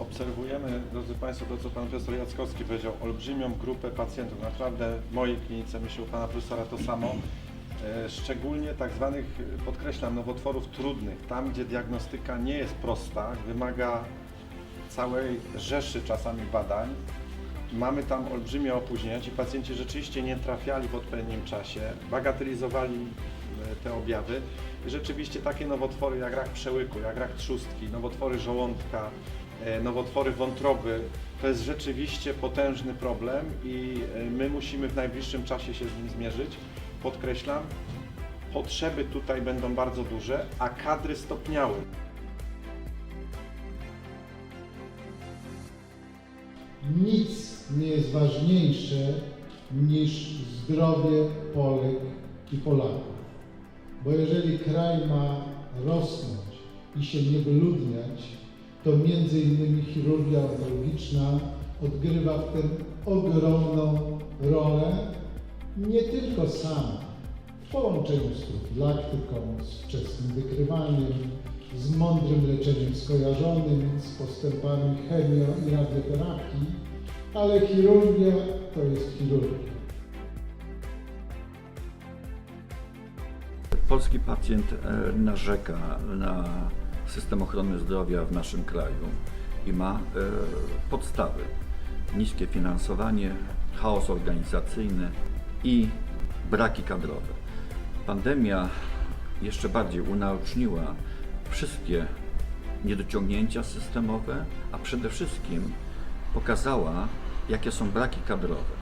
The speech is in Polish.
obserwujemy, drodzy Państwo, to co Pan Profesor Jackowski powiedział, olbrzymią grupę pacjentów. Naprawdę w mojej klinice, myślę u Pana Profesora to samo. E, Szczególnie tak zwanych, podkreślam, nowotworów trudnych, tam gdzie diagnostyka nie jest prosta, wymaga całej rzeszy czasami badań. Mamy tam olbrzymie opóźnienia. Ci pacjenci rzeczywiście nie trafiali w odpowiednim czasie, bagatelizowali te objawy. I rzeczywiście takie nowotwory jak rak przełyku, jak rak trzustki, nowotwory żołądka, e, nowotwory wątroby, to jest rzeczywiście potężny problem i e, my musimy w najbliższym czasie się z nim zmierzyć. Podkreślam, potrzeby tutaj będą bardzo duże, a kadry stopniały. Nic nie jest ważniejsze niż zdrowie Polek i Polaków. Bo jeżeli kraj ma rosnąć i się nie wyludniać, to między innymi chirurgia onkologiczna odgrywa w tym ogromną rolę, nie tylko sama, w połączeniu z profilaktyką, z wczesnym wykrywaniem, z mądrym leczeniem skojarzonym, z postępami chemio- i radioterapii, ale chirurgia to jest chirurgia. Polski pacjent e, narzeka na system ochrony zdrowia w naszym kraju i ma e, podstawy. Niskie finansowanie, chaos organizacyjny i braki kadrowe. Pandemia jeszcze bardziej unaoczniła wszystkie niedociągnięcia systemowe, a przede wszystkim pokazała, jakie są braki kadrowe.